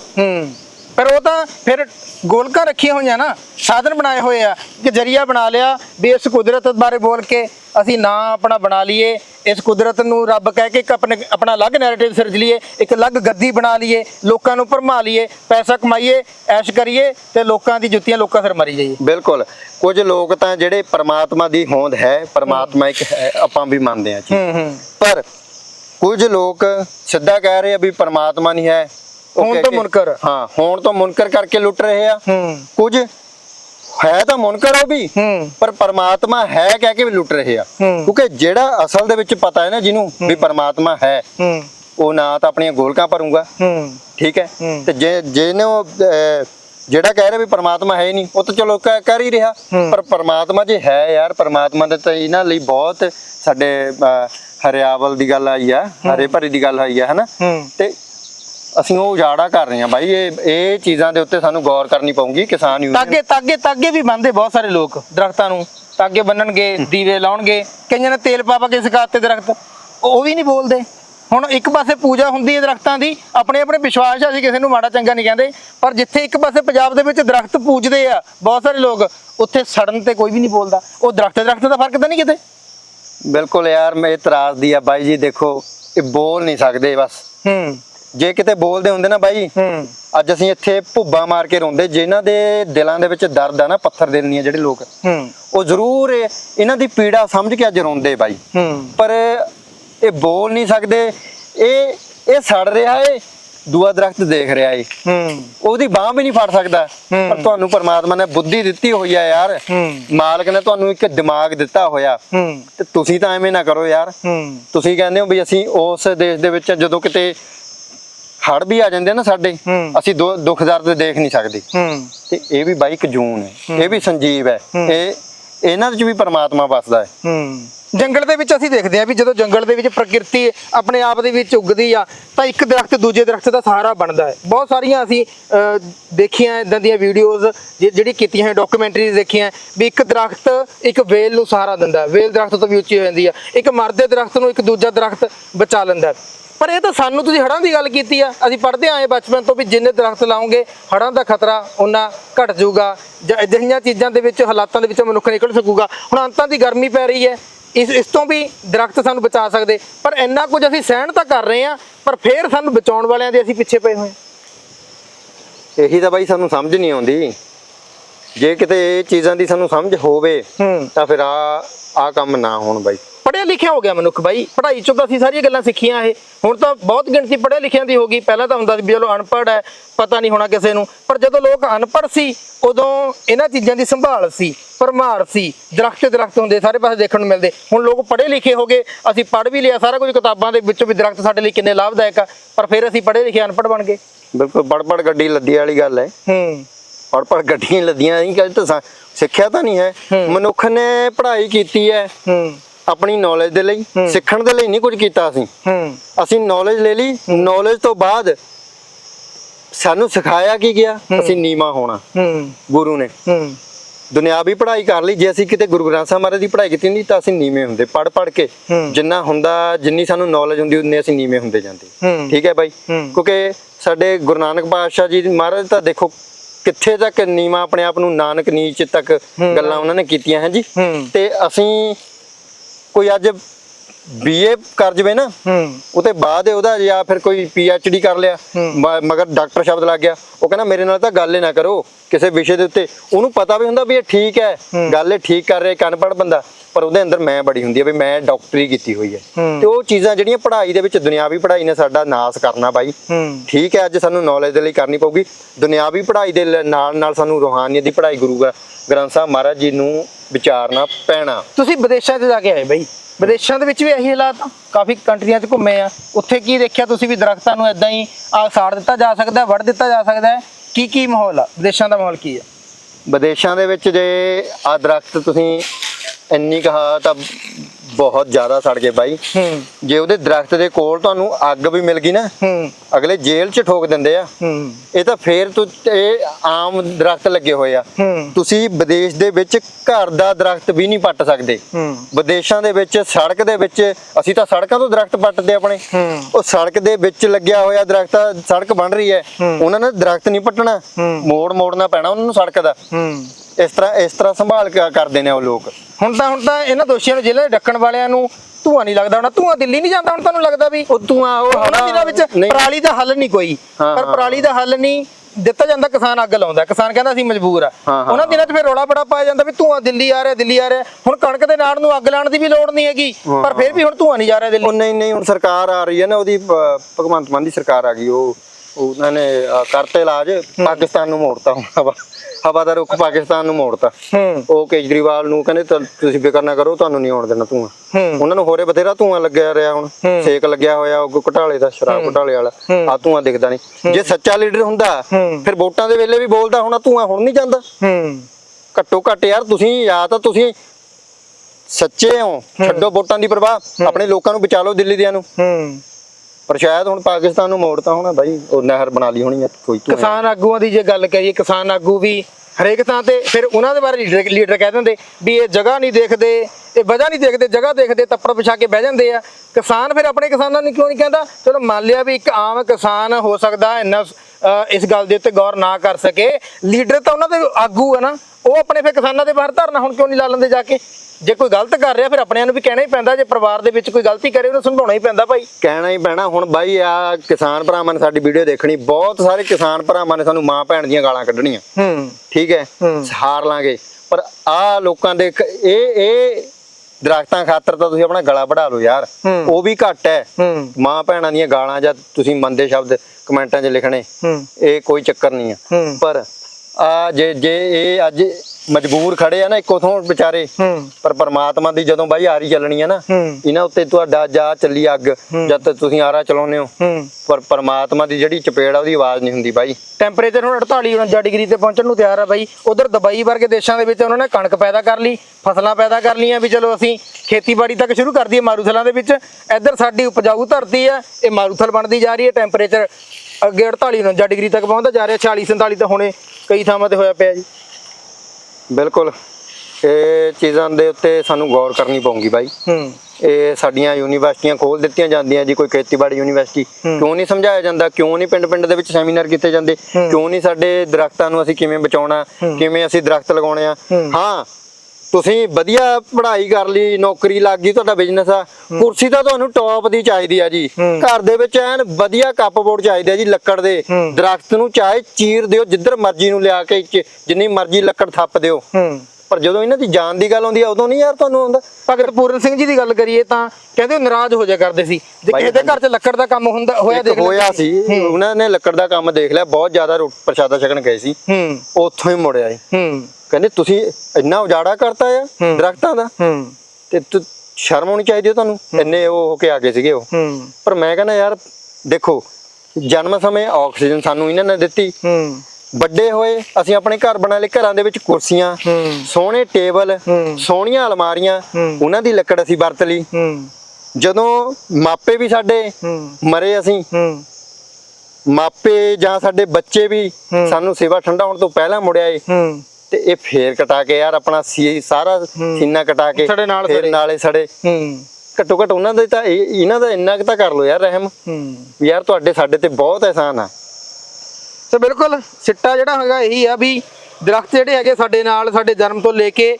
ਪਰ ਉਹ ਤਾਂ ਫਿਰ ਗੋਲਕਾਂ ਰੱਖੀਆਂ ਹੋਈਆਂ ਨਾ ਸਾਧਨ ਬਣਾਏ ਹੋਏ ਆ ਕਿ ਜਰੀਆ ਬਣਾ ਲਿਆ ਵੀ ਇਸ ਕੁਦਰਤ ਬਾਰੇ ਬੋਲ ਕੇ ਅਸੀਂ ਨਾਂ ਆਪਣਾ ਬਣਾ ਲਈਏ ਇਸ ਕੁਦਰਤ ਨੂੰ ਰੱਬ ਕਹਿ ਕੇ ਇੱਕ ਆਪਣੇ ਆਪਣਾ ਅਲੱਗ ਨੈਰੇਟਿਵ ਸਿਰਜ ਲਈਏ ਇੱਕ ਅਲੱਗ ਗੱਦੀ ਬਣਾ ਲਈਏ ਲੋਕਾਂ ਨੂੰ ਭਰਮਾ ਲਈਏ ਪੈਸਾ ਕਮਾਈਏ ਐਸ਼ ਕਰੀਏ ਤੇ ਲੋਕਾਂ ਦੀ ਜੁੱਤੀਆਂ ਲੋਕਾਂ ਸਿਰ ਮਾਰੀ ਜਾਈਏ। ਬਿਲਕੁਲ ਕੁਝ ਲੋਕ ਤਾਂ ਜਿਹੜੇ ਪਰਮਾਤਮਾ ਦੀ ਹੋਂਦ ਹੈ ਪਰਮਾਤਮਾ ਇੱਕ ਹੈ ਆਪਾਂ ਵੀ ਮੰਨਦੇ ਹਾਂ ਜੀ। ਪਰ ਕੁਝ ਲੋਕ ਸਿੱਧਾ ਕਹਿ ਰਹੇ ਆ ਵੀ ਪਰਮਾਤਮਾ ਨਹੀਂ ਹੈ ਹੋਣ ਤੋਂ ਮੁਨਕਰ। ਹਾਂ ਹੋਣ ਤੋਂ ਮੁਨਕਰ ਕਰਕੇ ਲੁੱਟ ਰਹੇ ਆ। ਹੂੰ। ਕੁਝ ਹੈ ਤਾਂ ਮੁਨਕਰ ਉਹ ਵੀ ਹੂੰ। ਪਰ ਪਰਮਾਤਮਾ ਹੈ ਕਹਿ ਕੇ ਵੀ ਲੁੱਟ ਰਹੇ ਆ। ਕਿਉਂਕਿ ਜਿਹੜਾ ਅਸਲ ਦੇ ਵਿੱਚ ਪਤਾ ਹੈ ਨਾ ਜਿਹਨੂੰ ਵੀ ਪਰਮਾਤਮਾ ਹੈ ਹੂੰ। ਉਹ ਨਾ ਤਾਂ ਆਪਣੀਆਂ ਗੋਲਕਾਂ ਭਰੂਗਾ। ਹੂੰ। ਠੀਕ ਹੈ। ਤੇ ਜੇ ਜਿਹਨੇ ਉਹ ਜਿਹੜਾ ਕਹਿ ਰਿਹਾ ਵੀ ਪਰਮਾਤਮਾ ਹੈ ਨਹੀਂ ਉਹ ਤਾਂ ਚਲੋ ਕਹਿ ਕਰ ਹੀ ਰਿਹਾ। ਪਰ ਪਰਮਾਤਮਾ ਜੇ ਹੈ ਯਾਰ ਪਰਮਾਤਮਾ ਦੇ ਤਾਂ ਇਹਨਾਂ ਲਈ ਬਹੁਤ ਸਾਡੇ ਹਰਿਆਵਲ ਦੀ ਗੱਲ ਆਈ ਆ ਹਰੇ ਭਰੀ ਦੀ ਗੱਲ ਆਈ ਆ ਹਨਾ? ਤੇ ਅਸੀਂ ਉਹ ਉਜਾੜਾ ਕਰ ਰਹੇ ਹਾਂ ਬਾਈ ਇਹ ਇਹ ਚੀਜ਼ਾਂ ਦੇ ਉੱਤੇ ਸਾਨੂੰ ਗੌਰ ਕਰਨੀ ਪਊਗੀ ਕਿਸਾਨ ਯੂਨੀਅਨ ਤਾਗੇ ਤਾਗੇ ਤਾਗੇ ਵੀ ਬੰਨਦੇ ਬਹੁਤ ਸਾਰੇ ਲੋਕ ਦਰਖਤਾਂ ਨੂੰ। ਤਾਗੇ ਬੰਨਣਗੇ ਦੀਵੇ ਲਾਉਣਗੇ ਕਈਆਂ ਨੇ ਤੇਲ ਪਾ ਪਾ ਕੇ ਸਕਾਤੇ ਦਰਖਤ। ਉਹ ਵੀ ਨਹੀਂ ਬੋਲਦੇ। ਹੁਣ ਇੱਕ ਪਾਸੇ ਪੂਜਾ ਹੁੰਦੀ ਹੈ ਦਰਖਤਾਂ ਦੀ ਆਪਣੇ ਆਪਣੇ ਵਿਸ਼ਵਾਸ ਆ ਅਸੀਂ ਕਿਸੇ ਨੂੰ ਮਾੜਾ ਚੰਗਾ ਨਹੀਂ ਕਹਿੰਦੇ ਪਰ ਜਿੱਥੇ ਇੱਕ ਪਾਸੇ ਪੰਜਾਬ ਦੇ ਵਿੱਚ ਦਰਖਤ ਪੂਜਦੇ ਆ ਬਹੁਤ ਸਾਰੇ ਲੋਕ ਉੱਥੇ ਸੜਨ ਤੇ ਕੋਈ ਵੀ ਨਹੀਂ ਬੋਲਦਾ। ਉਹ ਦਰਖਤ ਦਰਖਤ ਦਾ ਫ਼ਰਕ ਤਾਂ ਨਹੀਂ ਕਿਤੇ? ਬਿਲਕੁਲ ਯਾਰ ਮੈਂ ਇਤਰਾਜ਼ ਦੀ ਆ ਬਾਈ ਜੀ ਦੇਖੋ ਇਹ ਬੋਲ ਨਹੀਂ ਸਕਦੇ ਬਸ। ਹੂੰ। ਜੇ ਕਿਤੇ ਬੋਲਦੇ ਹੁੰਦੇ ਨਾ ਬਾਈ ਹੂੰ। ਅੱਜ ਅਸੀਂ ਇੱਥੇ ਭੁੱਬਾ ਮਾਰ ਕੇ ਰੋਂਦੇ ਜਿਨ੍ਹਾਂ ਦੇ ਦਿਲਾਂ ਦੇ ਵਿੱਚ ਦਰਦ ਆ ਨਾ ਪੱਥਰ ਦਿਲ ਨਹੀਂ ਆ ਜਿਹੜੇ ਲੋਕ। ਹੂੰ। ਉਹ ਜ਼ਰੂਰ ਇਹ- ਇਹਨਾਂ ਦੀ ਪੀੜਾ ਸਮਝ ਕੇ ਅੱਜ ਰੋਂਦੇ ਬਾਈ। ਹੂੰ। ਪਰ ਇਹ ਬੋਲ ਨਹੀਂ ਸਕਦੇ ਇਹ ਇਹ ਸੜ ਰਿਹਾ ਏ ਦੂਆ ਦਰਖਤ ਦੇਖ ਰਿਹਾ ਏ। ਹੂੰ। ਉਹਦੀ ਬਾਹ ਵੀ ਨਹੀਂ ਫੜ ਸਕਦਾ। ਪਰ ਤੁਹਾਨੂੰ ਪਰਮਾਤਮਾ ਨੇ ਬੁੱਧੀ ਦਿੱਤੀ ਹੋਈ ਆ ਯਾਰ। ਮਾਲਕ ਨੇ ਤੁਹਾਨੂੰ ਇੱਕ ਦਿਮਾਗ ਦਿੱਤਾ ਹੋਇਆ। ਤੇ ਤੁਸੀਂ ਤਾਂ ਐਵੇਂ ਨਾ ਕਰੋ ਯਾਰ। ਤੁਸੀਂ ਕਹਿੰਦੇ ਹੋ ਵੀ ਅਸੀਂ ਉਸ ਦੇਸ਼ ਦੇ ਵਿੱਚ ਜਦੋਂ ਕਿਤੇ ਹੜ ਵੀ ਆ ਜਾਂਦੇ ਆ ਨਾ ਸਾਡੇ। ਅਸੀਂ ਦੁੱਖ ਦਰਦ ਦੇਖ ਨਹੀਂ ਸਕਦੇ। ਤੇ ਇਹ ਵੀ ਬਾਈ ਇੱਕ ਜੂਨ ਹੈ ਇਹ ਵੀ ਸੰਜੀਵ ਹੈ। ਇਹ ਇਹਨਾਂ ਵਿੱਚ ਵੀ ਪਰਮਾਤਮਾ ਵਸਦਾ ਹੈ। ਜੰਗਲ ਦੇ ਵਿੱਚ ਅਸੀਂ ਦੇਖਦੇ ਹਾਂ ਵੀ ਜਦੋਂ ਜੰਗਲ ਦੇ ਵਿੱਚ ਪ੍ਰਕਿਰਤੀ ਆਪਣੇ ਆਪ ਦੇ ਵਿੱਚ ਉੱਗਦੀ ਆ ਤਾਂ ਇੱਕ ਦਰਖਤ ਦੂਜੇ ਦਰਖਤ ਦਾ ਸਹਾਰਾ ਬਣਦਾ ਹੈ। ਬਹੁਤ ਸਾਰੀਆਂ ਅਸੀਂ ਦੇਖੀਆਂ ਇਦਾਂ ਦੀਆਂ ਵੀਡੀਓਜ਼ ਜਿਹੜੀ ਕੀਤੀਆਂ ਹੈ ਡਾਕੂਮੈਂਟਰੀਜ਼ ਦੇਖੀਆਂ ਵੀ ਇੱਕ ਦਰਖਤ ਇੱਕ ਵੇਲ ਨੂੰ ਸਹਾਰਾ ਦਿੰਦਾ ਹੈ। ਵੇਲ ਦਰਖਤ ਤੋਂ ਵੀ ਉੱਚੀ ਹੋ ਜਾਂਦੀ ਆ। ਇੱਕ ਮਰਦੇ ਦਰਖਤ ਨੂੰ ਇੱਕ ਦੂਜਾ ਦਰਖਤ ਬਚਾ ਲੈਂਦਾ ਹੈ। ਪਰ ਇਹ ਤਾਂ ਸਾਨੂੰ ਤੁਸੀਂ ਹੜਾਂ ਦੀ ਗੱਲ ਕੀਤੀ ਆ। ਅਸੀਂ ਪੜ੍ਹਦੇ ਆਏ ਬਚਪਨ ਤੋਂ ਵੀ ਜਿੰਨੇ ਦਰਖਤ ਲਾਓਗੇ ਹੜਾਂ ਦਾ ਖਤਰਾ ਉਹਨਾਂ ਘਟ ਜਾਊਗਾ। ਜਾਂ ਅਜਿਹੀਆਂ ਚੀਜ਼ਾਂ ਦੇ ਵਿੱਚ ਹਾਲਾਤਾਂ ਦੇ ਵਿੱਚੋਂ ਮਨੁੱਖ ਨਿਕਲ ਸਕੂਗਾ। ਹੁਣ ਅੰਤਾਂ ਦੀ ਗਰਮੀ ਪੈ ਰਹੀ ਹੈ। ਇਸ ਇਸ ਤੋਂ ਵੀ ਦਰਖਤ ਸਾਨੂੰ ਬਚਾ ਸਕਦੇ। ਪਰ ਇੰਨਾ ਕੁਝ ਅਸੀਂ ਸਹਿਣ ਤਾਂ ਕਰ ਰਹੇ ਹਾਂ ਪਰ ਫੇਰ ਸਾਨੂੰ ਬਚਾਉਣ ਵਾਲਿਆਂ ਦੇ ਅਸੀਂ ਪਿੱਛੇ ਪਏ ਹੋਏ ਇਹੀ ਤਾਂ ਬਾਈ ਸਾਨੂੰ ਸਮਝ ਨਹੀਂ ਆਉਂਦੀ। ਜੇ ਕਿਤੇ ਇਹ ਚੀਜ਼ਾਂ ਦੀ ਸਾਨੂੰ ਸਮਝ ਹੋਵੇ ਤਾਂ ਫਿਰ ਆ ਆ ਕੰਮ ਨਾ ਹੋਣ ਬਾਈ। ਪੜ੍ਹਿਆ ਲਿਖਿਆ ਹੋ ਗਿਆ ਮਨੁੱਖ ਬਾਈ। ਪੜ੍ਹਾਈ ਚੋਂ ਤਾਂ ਅਸੀਂ ਸਾਰੀਆਂ ਗੱਲਾਂ ਸਿੱਖੀਆਂ ਇਹ। ਹੁਣ ਤਾਂ ਬਹੁਤ ਗਿਣਤੀ ਪੜ੍ਹੇ ਲਿਖਿਆਂ ਦੀ ਹੋ ਗਈ। ਪਹਿਲਾਂ ਤਾਂ ਹੁੰਦਾ ਸੀ ਵੀ ਚਲੋ ਅਨਪੜ੍ਹ ਹੈ ਪਤਾ ਨਹੀਂ ਹੋਣਾ ਕਿਸੇ ਨੂੰ। ਪਰ ਜਦੋਂ ਲੋਕ ਅਨਪੜ੍ਹ ਸੀ ਉਦੋਂ ਇਹਨਾਂ ਚੀਜ਼ਾਂ ਦੀ ਸੰਭਾਲ ਸੀ ਪਰਮਾਰ ਸੀ। ਦਰਖਤ ਦਰਖਤ ਹੁੰਦੇ ਸਾਰੇ ਪਾਸੇ ਦੇਖਣ ਨੂੰ ਮਿਲਦੇ। ਹੁਣ ਲੋਕ ਪੜ੍ਹੇ ਲਿਖੇ ਹੋ ਗਏ ਅਸੀਂ ਪੜ੍ਹ ਵੀ ਲਿਆ ਸਾਰਾ ਕੁਝ ਕਿਤਾਬਾਂ ਦੇ ਵਿੱਚੋਂ ਵੀ ਦਰਖਤ ਸਾਡੇ ਲਈ ਕਿੰਨੇ ਲਾਭਦਾਇਕ ਆ। ਪਰ ਫਿਰ ਅਸੀਂ ਪੜ੍ਹੇ ਲਿਖੇ ਅਨਪੜ੍ਹ ਬਣ ਗਏ। ਬਿਲਕੁਲ ਪੜ ਗੱਡੀ ਲੱਦੀ ਵਾਲੀ ਗੱਲ ਹੈ। ਹੂੰ। ਪੜ ਪੜ ਗੱਡੀਆਂ ਲੱਦੀਆਂ ਨਹੀਂ ਕਹਿੰਦੇ ਤਾਂ ਸਿੱਖਿਆ ਤਾਂ ਨਹੀਂ ਹੂੰ। ਮਨੁੱਖ ਨੇ ਪੜ੍ਹਾਈ ਕੀਤੀ ਹੈ। ਹੂੰ। ਆਪਣੀ ਨੌਲੇਜ ਦੇ ਲਈ। ਸਿੱਖਣ ਦੇ ਲਈ ਨਹੀਂ ਕੁਝ ਕੀਤਾ ਅਸੀਂ। ਹੂੰ। ਅਸੀਂ ਨੌਲੇਜ ਲੈ ਲਈ ਨੌਲੇਜ ਤੋਂ ਬਾਅਦ ਸਾਨੂੰ ਸਿਖਾਇਆ ਕੀ ਗਿਆ? ਅਸੀਂ ਨੀਵਾ ਹੋਣਾ। ਹੂੰ। ਗੁਰੂ ਨੇ। ਹੂੰ। ਦੁਨਿਆਵੀ ਪੜ੍ਹਾਈ ਕਰ ਲਈ। ਜੇ ਅਸੀਂ ਕਿਤੇ ਗੁਰੂ ਗ੍ਰੰਥ ਸਾਹਿਬ ਮਹਾਰਾਜ ਦੀ ਪੜ੍ਹਾਈ ਕੀਤੀ ਹੁੰਦੀ ਤਾਂ ਅਸੀਂ ਨੀਵੇਂ ਹੁੰਦੇ। ਪੜ ਪੜ ਕੇ। ਜਿੰਨਾ ਹੁੰਦਾ ਜਿੰਨੀ ਸਾਨੂੰ ਨੌਲੇਜ ਹੁੰਦੀ ਉਨੇ ਅਸੀਂ ਨੀਵੇਂ ਹੁੰਦੇ ਜਾਂਦੇ। ਠੀਕ ਹੈ ਬਾਈ। ਕਿਉਂਕਿ ਸਾਡੇ ਗੁਰੂ ਨਾਨਕ ਪਾਤਸ਼ਾਹ ਜੀ ਮਹਾਰਾਜ ਤਾਂ ਦੇਖੋ ਕਿੱਥੇ ਤੱਕ ਨੀਵਾ ਆਪਣੇ ਆਪ ਨੂੰ ਨਾਨਕ ਨੀਚ ਤੱਕ ਗੱਲਾਂ ਉਹਨਾਂ ਨੇ ਕੀਤੀਆਂ ਹੈ ਜੀ? ਤੇ ਅਸੀਂ ਕੋਈ ਅੱਜ ਬੀਏ ਕਰ ਜਵੇ ਨਾ ਹੂੰ। ਉਤੇ ਬਾਅਦ ਉਹਦਾ ਜਾਂ ਫਿਰ ਕੋਈ ਡੀ ਕਰ ਲਿਆ ਮਗਰ ਡਾਕਟਰ ਸ਼ਬਦ ਲੱਗ ਗਿਆ। ਉਹ ਕਹਿੰਦਾ ਮੇਰੇ ਨਾਲ ਤਾਂ ਗੱਲ ਹੀ ਨਾ ਕਰੋ ਕਿਸੇ ਵਿਸ਼ੇ ਦੇ ਉੱਤੇ। ਉਹਨੂੰ ਪਤਾ ਵੀ ਹੁੰਦਾ ਵੀ ਇਹ ਠੀਕ ਹੈ ਗੱਲ ਇਹ ਠੀਕ ਕਰ ਰਿਹਾ ਇੱਕ ਅਨਪੜ੍ਹ ਬੰਦਾ। ਪਰ ਉਹਦੇ ਅੰਦਰ ਮੈਂ ਬੜੀ ਹੁੰਦੀ ਹੈ ਵੀ ਮੈਂ ਡਾਕਟਰੀ ਕੀਤੀ ਹੋਈ ਹੈ। ਤੇ ਉਹ ਚੀਜ਼ਾਂ ਜਿਹੜੀਆਂ ਪੜ੍ਹਾਈ ਦੇ ਵਿੱਚ ਦੁਨਿਆਵੀ ਪੜ੍ਹਾਈ ਨੇ ਸਾਡਾ ਨਾਸ ਕਰਨਾ ਬਾਈ। ਠੀਕ ਹੈ ਅੱਜ ਸਾਨੂੰ ਨੌਲੇਜ ਦੇ ਲਈ ਕਰਨੀ ਪਊਗੀ। ਦੁਨਿਆਵੀ ਪੜ੍ਹਾਈ ਦੇ ਨਾਲ ਨਾਲ ਸਾਨੂੰ ਰੂਹਾਨੀਅਤ ਦੀ ਪੜ੍ਹਾਈ ਗੁਰੂ ਗ੍ਰ- ਗ੍ਰੰਥ ਸਾਹਿਬ ਮਹਾਰਾਜ ਜੀ ਨੂੰ ਵਿਚਾਰਨਾ ਪੈਣਾ। ਤੁਸੀਂ ਵਿਦੇਸ਼ਾਂ 'ਚ ਜਾ ਕੇ ਆਏ ਬਈ। ਵਿਦੇਸ਼ਾਂ ਦੇ ਵਿੱਚ ਵੀ ਇਹੀ ਹਾਲਾਤ ਕਾਫੀ ਕੰਟਰੀਆਂ 'ਚ ਘੁੰਮੇ ਆ। ਉੱਥੇ ਕੀ ਦੇਖਿਆ ਤੁਸੀਂ ਵੀ ਦਰਖਤਾਂ ਨੂੰ ਇਦਾਂ ਹੀ ਆ ਸਾੜ ਦਿੱਤਾ ਜਾ ਸਕਦਾ ਹੈ ਵੜ ਦਿੱਤਾ ਜਾ ਸਕਦਾ ਹੈ? ਕੀ ਕੀ ਮਾਹੌਲ ਆ? ਵਿਦੇਸ਼ਾਂ ਦਾ ਮਾਹੌਲ ਕੀ ਆ? ਵਿਦੇਸ਼ਾਂ ਦੇ ਵਿੱਚ ਜੇ ਆ ਦਰਖਤ ਤੁਸੀਂ ਇੰਨੀ ਕਹਾ ਤਾਂ ਬਹੁਤ ਜ਼ਿਆਦਾ ਸੜ ਗਏ ਬਾਈ। ਹੂੰ। ਜੇ ਉਹਦੇ ਦਰਖਤ ਦੇ ਕੋਲ ਤੁਹਾਨੂੰ ਅੱਗ ਵੀ ਮਿਲ ਗਈ ਨਾ ਹੂੰ। ਅਗਲੇ ਜੇਲ੍ਹ 'ਚ ਠੋਕ ਦਿੰਦੇ ਆ। ਹੂੰ। ਇਹ ਤਾਂ ਫੇਰ ਤੁ ਇਹ ਆਮ ਦਰਖਤ ਲੱਗੇ ਹੋਏ ਆ। ਹੂੰ। ਤੁਸੀਂ ਵਿਦੇਸ਼ ਦੇ ਵਿੱਚ ਘਰ ਦਾ ਦਰਖਤ ਵੀ ਨਹੀਂ ਪੱਟ ਸਕਦੇ। ਹੂੰ। ਵਿਦੇਸ਼ਾਂ ਦੇ ਵਿੱਚ ਸੜਕ ਦੇ ਵਿੱਚ ਅਸੀਂ ਤਾਂ ਸੜਕਾਂ ਤੋਂ ਦਰਖਤ ਪੱਟਦੇ ਆਪਣੇ। ਹੂੰ। ਉਹ ਸੜਕ ਦੇ ਵਿੱਚ ਲੱਗਿਆ ਹੋਇਆ ਦਰਖਤ ਸੜਕ ਬਣ ਰਹੀ ਹੈ। ਉਹਨਾਂ ਨੇ ਦਰਖਤ ਨਹੀਂ ਪੱਟਣਾ। ਮੋੜ ਮੋੜਨਾ ਪੈਣਾ ਉਹਨਾਂ ਨੂੰ ਸੜਕ ਦਾ। ਹੂੰ। ਇਸ ਤਰ੍ਹਾਂ ਇਸ ਤਰ੍ਹਾਂ ਸੰਭਾਲ ਕੇ ਕਰਦੇ ਨੇ ਉਹ ਲੋਕ। ਹੁਣ ਤਾਂ ਹੁਣ ਤਾਂ ਇਹਨਾਂ ਦੋਸ਼ੀਆਂ ਨੂੰ ਜੇਲ੍ਹਾਂ ਡੱਕਣ ਵਾਲਿਆਂ ਨੂੰ ਧੂਆਂ ਨਹੀਂ ਲੱਗਦਾ ਹੁਣ। ਧੂਆਂ ਦਿੱਲੀ ਨਹੀਂ ਜਾਂਦਾ ਹੁਣ ਤੁਹਾਨੂੰ ਲੱਗਦਾ ਵੀ? ਉਹ ਤੂੰ ਆ ਉਹ ਉਹਨਾਂ ਦਿਨਾਂ ਵਿੱਚ ਪਰਾਲੀ ਦਾ ਹੱਲ ਨਹੀਂ ਕੋਈ। ਪਰ। ਪਰਾਲੀ ਦਾ ਹੱਲ ਨਹੀਂ ਦਿੱਤਾ ਜਾਂਦਾ ਕਿਸਾਨ ਅੱਗ ਲਾਉਂਦਾ। ਕਿਸਾਨ ਕਹਿੰਦਾ ਅਸੀਂ ਮਜਬੂਰ ਆ। ਉਹਨਾਂ ਦਿਨਾਂ 'ਚ ਫਿਰ ਰੌਲਾ ਬੜਾ ਪਾਇਆ ਜਾਂਦਾ ਵੀ ਧੂਆਂ ਦਿੱਲੀ ਆ ਰਿਹਾ ਦਿੱਲੀ ਆ ਰਿਹਾ। ਹੁਣ ਕਣਕ ਦੇ ਨਾੜ ਨੂੰ ਅੱਗ ਲਾਉਣ ਦੀ ਵੀ ਲੋੜ ਨਹੀਂ ਹੈਗੀ। ਪਰ ਫਿਰ ਵੀ ਹੁਣ ਧੂਆਂ ਨਹੀਂ ਜਾ ਰਿਹਾ ਦਿੱਲੀ। ਉਹ ਨਹੀਂ ਨਹੀਂ ਹੁਣ ਸਰਕਾਰ ਆ ਰਹੀ ਹੈ ਨਾ ਉਹਦੀ ਭਗਵੰਤ ਮਾਨ ਦੀ ਸਰਕਾਰ ਆ ਗਈ ਉਹ ਉਹਨਾਂ ਨੇ ਕਰਤੇ ਇਲਾਜ ਪਾਕਿਸਤਾਨ ਨੂੰ ਮੋੜਤਾ। ਹੁਣ ਹਵਾ ਹਵਾ ਦਾ ਰੁੱਖ ਪਾਕਿਸਤਾਨ ਨੂੰ ਮੋੜਤਾ। ਹੂੰ। ਉਹ ਕੇਜਰੀਵਾਲ ਨੂੰ ਕਹਿੰਦੇ ਤਾਂ ਤੁਸੀਂ ਫਿਕਰ ਨਾ ਕਰੋ ਤੁਹਾਨੂੰ ਨਹੀਂ ਆਉਣ ਦੇਣਾ ਧੂਆਂ। ਹੂੰ। ਉਹਨਾਂ ਨੂੰ ਹੋਰੇ ਬਥੇਰਾ ਧੂਆਂ ਲੱਗਿਆ ਰਿਹਾ ਹੁਣ। ਸੇਕ ਲੱਗਿਆ ਹੋਇਆ ਉਹ ਘਟਾਲੇ ਦਾ ਸ਼ਰਾਬ ਘਟਾਲੇ ਵਾਲਾ। ਆ ਧੂਆਂ ਦਿਖਦਾ ਨਹੀਂ। ਜੇ ਸੱਚਾ ਲੀਡਰ ਹੁੰਦਾ ਹੂੰ। ਫਿਰ ਵੋਟਾਂ ਦੇ ਵੇਲੇ ਵੀ ਬੋਲਦਾ ਹੋਣਾ ਧੂਆਂ ਹੁਣ ਨਹੀਂ ਜਾਂਦਾ। ਹੂੰ। ਘੱਟੋ ਘੱਟ ਯਾਰ ਤੁਸੀਂ ਜਾਂ ਤਾਂ ਤੁਸੀਂ ਸੱਚੇ ਹੋ। ਛੱਡੋ ਵੋਟਾਂ ਦੀ ਪ੍ਰਵਾਹ। ਆਪਣੇ ਲੋਕਾਂ ਨੂੰ ਬਚਾ ਲਓ ਦਿੱਲੀ ਦਿਆਂ ਨੂੰ। ਹੂੰ। ਪਰ ਸ਼ਾਇਦ ਹੁਣ ਪਾਕਿਸਤਾਨ ਨੂੰ ਮੋੜਤਾ ਹੋਣਾ ਬਾਈ, ਉਹ ਨਹਿਰ ਬਣਾ ਲਈ ਹੋਣੀ ਹੈ ਕੋਈ ਧੂਆਂ। ਕਿਸਾਨ ਆਗੂਆਂ ਦੀ ਜੇ ਗੱਲ ਕਰੀਏ, ਕਿਸਾਨ ਆਗੂ ਵੀ ਹਰੇਕ ਥਾਂ ਤੇ, ਫਿਰ ਉਹਨਾਂ ਦੇ ਬਾਰੇ ਲੀਡਰ ਲੀਡਰ ਕਹਿ ਦਿੰਦੇ ਵੀ ਇਹ ਜਗ੍ਹਾ ਨਹੀਂ ਦੇਖਦੇ, ਇਹ ਵਜ੍ਹਾ ਨਹੀਂ ਦੇਖਦੇ, ਜਗ੍ਹਾ ਦੇਖਦੇ, ਤੱਪੜ ਵਿਛਾ ਕੇ ਬਹਿ ਜਾਂਦੇ ਆ ਕਿਸਾਨ ਫਿਰ ਆਪਣੇ ਕਿਸਾਨਾਂ ਨੂੰ ਕਿਉਂ ਨਹੀਂ ਕਹਿੰਦਾ ਚਲੋ ਮੰਨ ਲਿਆ ਵੀ ਇੱਕ ਆਮ ਕਿਸਾਨ ਹੋ ਸਕਦਾ, ਇੰਨਾ ਇਸ ਗੱਲ ਦੇ ਉੱਤੇ ਗੌਰ ਨਾ ਕਰ ਸਕੇ। ਲੀਡਰ ਤਾਂ ਉਹਨਾਂ ਦੇ ਆਗੂ ਹੈ ਨਾ ਉਹ ਆਪਣੇ ਫਿਰ ਕਿਸਾਨਾਂ ਦੇ ਬਾਹਰ ਧਰਨਾ ਹੁਣ ਕਿਉਂ ਨਹੀਂ ਲਾ ਲੈਂਦੇ ਜਾ ਕੇ? ਜੇ ਕੋਈ ਗਲਤ ਕਰ ਰਿਹਾ ਫਿਰ ਆਪਣਿਆਂ ਨੂੰ ਵੀ ਕਹਿਣਾ ਹੀ ਪੈਂਦਾ ਜੇ ਪਰਿਵਾਰ ਦੇ ਵਿੱਚ ਕੋਈ ਗਲਤੀ ਕਰੇ ਉਹਨੂੰ ਸਮਝਾਉਣਾ ਹੀ ਪੈਂਦਾ ਭਾਈ। ਕਹਿਣਾ ਹੀ ਪੈਣਾ ਹੁਣ ਬਾਈ ਆ ਕਿਸਾਨ ਭਰਾਵਾਂ ਨੇ ਸਾਡੀ ਵੀਡੀਓ ਦੇਖਣੀ ਬਹੁਤ ਸਾਰੇ ਕਿਸਾਨ ਭਰਾਵਾਂ ਨੇ ਸਾਨੂੰ ਮਾਂ ਭੈਣ ਦੀਆਂ ਗਾਲਾਂ ਕੱਢਣੀਆਂ। ਹੂੰ। ਠੀਕ ਹੈ। ਹਾਰ ਲਾਂਗੇ। ਪਰ ਆ ਲੋਕਾਂ ਦੇ ਇਹ ਇਹ ਦਰਖਤਾਂ ਖਾਤਰ ਤਾਂ ਤੁਸੀਂ ਆਪਣਾ ਗਲਾ ਵਢਾ ਲਓ ਯਾਰ। ਉਹ ਵੀ ਘੱਟ ਹੈ। ਮਾਂ ਭੈਣਾਂ ਦੀਆਂ ਗਾਲਾਂ ਜਾਂ ਤੁਸੀਂ ਮੰਦੇ ਸ਼ਬਦ ਕਮੈਂਟਾਂ 'ਚ ਲਿਖਣੇ ਇਹ ਕੋਈ ਚੱਕਰ ਨਹੀਂ ਆ। ਪਰ ਆ ਜੇ ਜੇ ਇਹ ਅੱਜ ਮਜਬੂਰ ਖੜੇ ਆ ਨਾ ਇੱਕੋ ਥੋਂ ਵਿਚਾਰੇ। ਪਰ ਪਰਮਾਤਮਾ ਦੀ ਜਦੋਂ ਬਾਈ ਆਰੀ ਚੱਲਣੀ ਆ ਨਾ ਇਹਨਾਂ ਉੱਤੇ ਤੁਹਾਡਾ ਜਾ ਚੱਲੀ ਅੱਗ ਜਦ ਤੱਕ ਤੁਸੀਂ ਆਰਾ ਚਲਾਉਂਦੇ ਹੋ। ਹੂੰ। ਪਰ ਪਰਮਾਤਮਾ ਦੀ ਜਿਹੜੀ ਚਪੇੜ ਆ ਉਹਦੀ ਆਵਾਜ਼ ਨਹੀਂ ਹੁੰਦੀ ਬਾਈ। ਟੈਂਪਰੇਚਰ ਹੁਣ 48 49 ਡਿਗਰੀ ਤੇ ਪਹੁੰਚਣ ਨੂੰ ਤਿਆਰ ਆ ਬਾਈ। ਉਧਰ ਦੁਬਈ ਵਰਗੇ ਦੇਸ਼ਾਂ ਦੇ ਵਿੱਚ ਉਹਨਾਂ ਨੇ ਕਣਕ ਪੈਦਾ ਕਰ ਲਈ ਫਸਲਾਂ ਪੈਦਾ ਕਰ ਲਈਆਂ ਵੀ ਚਲੋ ਅਸੀਂ ਖੇਤੀਬਾੜੀ ਤੱਕ ਸ਼ੁਰੂ ਕਰ ਦਈਏ ਮਾਰੂਥਲਾਂ ਦੇ ਵਿੱਚ। ਇੱਧਰ ਸਾਡੀ ਉਪਜਾਊ ਧਰਤੀ ਆ ਇਹ ਮਾਰੂਥਲ ਬਣਦੀ ਜਾ ਰਹੀ ਹੈ। ਟੈਂਪਰੇਚਰ ਅੱਗੇ 48 49 ਡਿਗਰੀ ਤੱਕ ਪਹੁੰਚਦਾ ਜਾ ਰਿਹਾ 40 47 ਤਾਂ ਹੁਣੇ ਕਈ ਥਾਵਾਂ ਤੇ ਹੋਇਆ ਪਿਆ ਜੀ। ਬਿਲਕੁਲ। ਇਹ ਚੀਜ਼ਾਂ ਦੇ ਉੱਤੇ ਸਾਨੂੰ ਗੌਰ ਕਰਨੀ ਪਊਗੀ ਬਾਈ। ਹੂੰ। ਇਹ ਸਾਡੀਆਂ ਯੂਨੀਵਰਸਿਟੀਆਂ ਖੋਲ ਦਿੱਤੀਆਂ ਜਾਂਦੀਆਂ ਜੀ ਕੋਈ ਖੇਤੀਬਾੜੀ ਯੂਨੀਵਰਸਿਟੀ। ਕਿਉਂ ਨਹੀਂ ਸਮਝਾਇਆ ਜਾਂਦਾ? ਕਿਉਂ ਨਹੀਂ ਪਿੰਡ-ਪਿੰਡ ਦੇ ਵਿੱਚ ਸੈਮੀਨਾਰ ਕੀਤੇ ਜਾਂਦੇ? ਕਿਉਂ ਨਹੀਂ ਸਾਡੇ ਦਰਖਤਾਂ ਨੂੰ ਅਸੀਂ ਕਿਵੇਂ ਬਚਾਉਣਾ? ਕਿਵੇਂ ਅਸੀਂ ਦਰਖਤ ਲਗਾਉਣੇ ਆ? ਹਾਂ ਤੁਸੀਂ ਵਧੀਆ ਪੜ੍ਹਾਈ ਕਰ ਲਈ ਨੌਕਰੀ ਲੱਗ ਗਈ ਤੁਹਾਡਾ ਬਿਜ਼ਨਸ ਆ। ਕੁਰਸੀ ਤਾਂ ਤੁਹਾਨੂੰ ਟੌਪ ਦੀ ਚਾਹੀਦੀ ਆ ਜੀ। ਘਰ ਦੇ ਵਿੱਚ ਐਨ ਵਧੀਆ ਕੱਪਬੋਰਡ ਚਾਹੀਦੇ ਆ ਜੀ ਲੱਕੜ ਦੇ। ਦਰਖਤ ਨੂੰ ਚਾਹੇ ਚੀਰ ਦਿਓ ਜਿੱਧਰ ਮਰਜ਼ੀ ਨੂੰ ਲਿਆ ਕੇ ਜਿੰਨੀ ਮਰਜ਼ੀ ਲੱਕੜ ਥੱਪ ਦਿਓ। ਪਰ ਜਦੋਂ ਇਹਨਾਂ ਦੀ ਜਾਨ ਦੀ ਗੱਲ ਆਉਂਦੀ ਆ ਉਦੋਂ ਨਹੀਂ ਯਾਰ ਤੁਹਾਨੂੰ ਆਉਂਦਾ। ਭਗਤ ਪੂਰਨ ਸਿੰਘ ਜੀ ਦੀ ਗੱਲ ਕਰੀਏ ਤਾਂ ਕਹਿੰਦੇ ਉਹ ਨਾਰਾਜ਼ ਹੋ ਜਾ ਕਰਦੇ ਸੀ। ਜੇ ਕਿਸੇ ਦੇ ਘਰ 'ਚ ਲੱਕੜ ਦਾ ਕੰਮ ਹੁੰਦਾ ਹੋਇਆ ਦੇਖ ਹੋਇਆ ਸੀ ਉਹਨਾਂ ਨੇ ਲੱਕੜ ਦਾ ਕੰਮ ਦੇਖ ਲਿਆ ਬਹੁਤ ਜ਼ਿਆਦਾ ਪ੍ਰਸ਼ਾਦਾ ਛਕਣ ਗਏ ਸੀ। ਉੱਥੋਂ ਹੀ ਮੁੜਿਆ ਹੂੰ। ਕਹਿੰਦੇ ਤੁਸੀਂ ਇੰਨਾ ਉਜਾੜਾ ਕਰਤਾ ਆ। ਦਰਖਤਾਂ ਦਾ। ਤੇ ਸ਼ਰਮ ਆਉਣੀ ਚਾਹੀਦੀ ਹੈ ਤੁਹਾਨੂੰ? ਇੰਨੇ ਉਹ ਹੋ ਕੇ ਆ ਗਏ ਸੀਗੇ ਉਹ। ਪਰ ਮੈਂ ਕਹਿੰਦਾ ਯਾਰ ਦੇਖੋ ਜਨਮ ਸਮੇਂ ਆਕਸੀਜਨ ਸਾਨੂੰ ਇਹਨਾਂ ਨੇ ਦਿੱਤੀ। ਵੱਡੇ ਹੋਏ ਅਸੀਂ ਆਪਣੇ ਘਰ ਬਣਾ ਲਏ ਘਰਾਂ ਦੇ ਵਿੱਚ ਕੁਰਸੀਆਂ ਸੋਹਣੇ ਟੇਬਲ। ਸੋਹਣੀਆਂ ਅਲਮਾਰੀਆਂ। ਉਹਨਾਂ ਦੀ ਲੱਕੜ ਅਸੀਂ ਵਰਤ ਲਈ। ਜਦੋਂ ਮਾਪੇ ਵੀ ਸਾਡੇ ਮਰੇ ਅਸੀਂ ਮਾਪੇ ਜਾਂ ਸਾਡੇ ਬੱਚੇ ਵੀ। ਸਾਨੂੰ ਸੇਵਾ ਠੰਡਾ ਹੋਣ ਤੋਂ ਪਹਿਲਾਂ ਮੁੜਿਆ ਏ ਤੇ ਇਹ ਫੇਰ ਕਟਾ ਕੇ ਯਾਰ ਆਪਣਾ ਸੀ ਸਾਰਾ ਸੀਨਾ ਕਟਾ ਕੇ ਸੜੇ ਨਾਲ ਫੇਰ। ਨਾਲੇ ਸੜੇ। ਹੂੰ। ਘੱਟੋ ਘੱਟ ਉਹਨਾਂ ਦੇ ਤਾਂ ਇਹ- ਇਹਨਾਂ ਦਾ ਇੰਨਾ ਕੁ ਤਾਂ ਕਰ ਲੋ ਯਾਰ ਰਹਿਮ। ਹੂੰ। ਯਾਰ ਤੁਹਾਡੇ ਸਾਡੇ ਤੇ ਬਹੁਤ ਅਹਿਸਾਨ ਆ। ਤੇ ਬਿਲਕੁਲ ਸਿੱਟਾ ਜਿਹੜਾ ਹੈਗਾ ਇਹੀ ਆ ਵੀ ਦਰਖਤ ਜਿਹੜੇ ਹੈਗੇ ਸਾਡੇ ਨਾਲ ਸਾਡੇ ਜਨਮ ਤੋਂ ਲੈ ਕੇ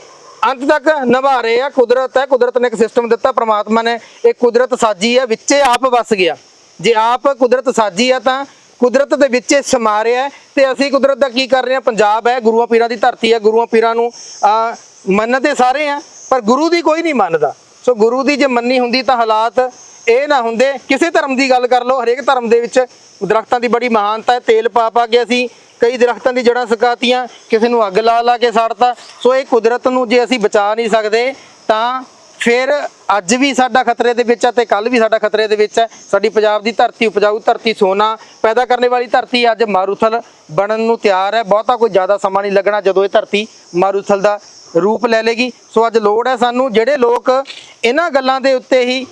ਅੰਤ ਤੱਕ ਨਿਭਾ ਰਹੇ ਆ। ਕੁਦਰਤ ਹੈ ਕੁਦਰਤ ਨੇ ਇੱਕ ਸਿਸਟਮ ਦਿੱਤਾ ਪ੍ਰਮਾਤਮਾ ਨੇ। ਇਹ ਕੁਦਰਤ ਸਾਜੀ ਆ ਵਿੱਚੇ ਆਪ ਵਸ ਗਿਆ। ਜੇ ਆਪ ਕੁਦਰਤ ਸਾਜੀ ਆ ਤਾਂ ਕੁਦਰਤ ਦੇ ਵਿੱਚ ਇਹ ਸਮਾ ਰਿਹਾ ਤੇ ਅਸੀਂ ਕੁਦਰਤ ਦਾ ਕੀ ਕਰ ਰਹੇ ਹਾਂ? ਪੰਜਾਬ ਹੈ, ਗੁਰੂਆਂ ਪੀਰਾਂ ਦੀ ਧਰਤੀ ਹੈ, ਗੁਰੂਆਂ ਪੀਰਾਂ ਨੂੰ ਆ ਮੰਨਦੇ ਸਾਰੇ ਆ ਪਰ ਗੁਰੂ ਦੀ ਕੋਈ ਨਹੀਂ ਮੰਨਦਾ। ਸੋ ਗੁਰੂ ਦੀ ਜੇ ਮੰਨੀ ਹੁੰਦੀ ਤਾਂ ਹਾਲਾਤ ਇਹ ਨਾ ਹੁੰਦੇ। ਕਿਸੇ ਧਰਮ ਦੀ ਗੱਲ ਕਰ ਲਓ, ਹਰੇਕ ਧਰਮ ਦੇ ਵਿੱਚ ਦਰਖਤਾਂ ਦੀ ਬੜੀ ਮਹਾਨਤਾ ਹੈ, ਤੇਲ ਪਾ ਪਾ ਕੇ ਅਸੀਂ ਕਈ ਦਰਖਤਾਂ ਦੀ ਜੜਾਂ ਸੁਕਾਤੀਆਂ, ਕਿਸੇ ਨੂੰ ਅੱਗ ਲਾ ਲਾ ਕੇ ਸਾੜਤਾ। ਸੋ ਇਹ ਕੁਦਰਤ ਨੂੰ ਜੇ ਅਸੀਂ ਬਚਾ ਨਹੀਂ ਸਕਦੇ, ਤਾਂ ਫਿਰ ਅੱਜ ਵੀ ਸਾਡਾ ਖਤਰੇ ਦੇ ਵਿੱਚ ਹੈ ਤੇ ਕੱਲ ਵੀ ਸਾਡਾ ਖਤਰੇ ਦੇ ਵਿੱਚ ਹੈ ਸਾਡੀ ਪੰਜਾਬ ਦੀ ਧਰਤੀ ਉਪਜਾਊ ਧਰਤੀ ਸੋਨਾ ਪੈਦਾ ਕਰਨ ਵਾਲੀ ਧਰਤੀ ਅੱਜ ਮਾਰੂਥਲ ਬਣਨ ਨੂੰ ਤਿਆਰ ਹੈ। ਬਹੁਤਾ ਕੋਈ ਜ਼ਿਆਦਾ ਸਮਾਂ ਨਹੀਂ ਲੱਗਣਾ ਜਦੋਂ ਇਹ ਧਰਤੀ ਮਾਰੂਥਲ ਦਾ ਰੂਪ ਲੈ ਲੇਗੀ। ਸੋ ਅੱਜ ਲੋੜ ਹੈ ਸਾਨੂੰ ਜਿਹੜੇ ਲੋਕ ਇਹਨਾਂ ਗੱਲਾਂ ਦੇ ਉੱਤੇ ਹੀ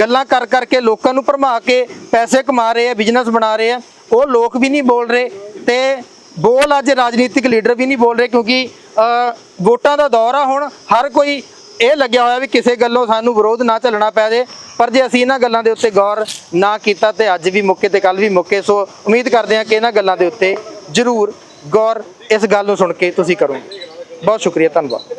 ਗੱਲਾਂ ਕਰ ਕਰਕੇ ਲੋਕਾਂ ਨੂੰ ਭਰਮਾ ਕੇ ਪੈਸੇ ਕਮਾ ਰਹੇ ਆ ਬਿਜ਼ਨਸ ਬਣਾ ਰਹੇ ਆ, ਉਹ ਲੋਕ ਵੀ ਨਹੀਂ ਬੋਲ ਰਹੇ ਤੇ ਬੋਲ ਅੱਜ ਰਾਜਨੀਤਿਕ ਲੀਡਰ ਵੀ ਨਹੀਂ ਬੋਲ ਰਹੇ ਕਿਉਂਕਿ ਵੋਟਾਂ ਦਾ ਦੌਰ ਆ ਹੁਣ। ਹਰ ਕੋਈ ਇਹ ਲੱਗਿਆ ਹੋਇਆ ਵੀ ਕਿਸੇ ਗੱਲੋਂ ਸਾਨੂੰ ਵਿਰੋਧ ਨਾ ਝੱਲਣਾ ਪੈ ਜੇ, ਪਰ ਜੇ ਅਸੀਂ ਇਹਨਾਂ ਗੱਲਾਂ ਦੇ ਉੱਤੇ ਗੌਰ ਨਾ ਕੀਤਾ ਤੇ ਅੱਜ ਵੀ ਮੁੱਕੇ ਤੇ ਕੱਲ ਵੀ ਮੁੱਕੇ, ਸੋ ਉਮੀਦ ਕਰਦੇ ਹਾਂ ਕਿ ਇਹਨਾਂ ਗੱਲਾਂ ਦੇ ਉੱਤੇ ਜ਼ਰੂਰ ਗੌਰ ਇਸ ਗੱਲ ਨੂੰ ਸੁਣ ਕੇ ਤੁਸੀਂ ਕਰੋਗੇ। ਬਹੁਤ ਸ਼ੁਕਰੀਆ, ਧੰਨਵਾਦ।